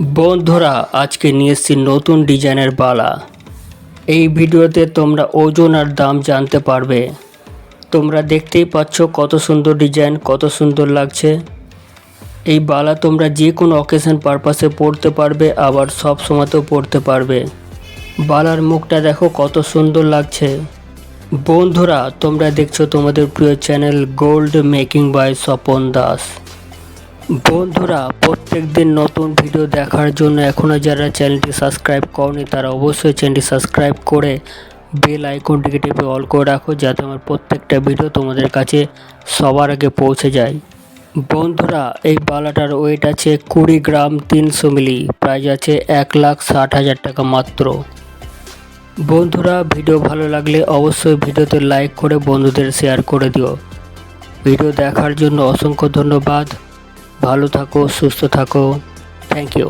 বন্ধুরা, আজকে নিয়ে এসেছি নতুন ডিজাইনের বালা। এই ভিডিওতে তোমরা ওজন আর দাম জানতে পারবে। তোমরা দেখতেই পাচ্ছ কত সুন্দর ডিজাইন, কত সুন্দর লাগছে। এই বালা তোমরা যে কোনো অকেশন পারপাসে পড়তে পারবে, আবার সব সময়তেও পড়তে পারবে। বালার মুখটা দেখো কত সুন্দর লাগছে। বন্ধুরা, তোমরা দেখছ তোমাদের প্রিয় channel gold making by Swapan Das. বন্ধুরা, প্রত্যেক দিন নতুন ভিডিও দেখার জন্য এখনও যারা চ্যানেলটি সাবস্ক্রাইব করনি, তারা অবশ্যই চ্যানেলটি সাবস্ক্রাইব করে বেল আইকনটিকে টিপে অল করে রাখো, যাতে আমার প্রত্যেকটা ভিডিও তোমাদের কাছে সবার আগে পৌঁছে যায়। বন্ধুরা, এই বালাটার ওয়েট আছে কুড়ি গ্রাম তিনশো মিলি প্রাইস আছে এক লাখ ষাট হাজার টাকা মাত্র। বন্ধুরা ভিডিও ভালো লাগলে অবশ্যই ভিডিওতে লাইক করে বন্ধুদের শেয়ার করে দিও। ভিডিও দেখার জন্য অসংখ্য ধন্যবাদ। ভালো থাকো সুস্থ থাকো। Thank you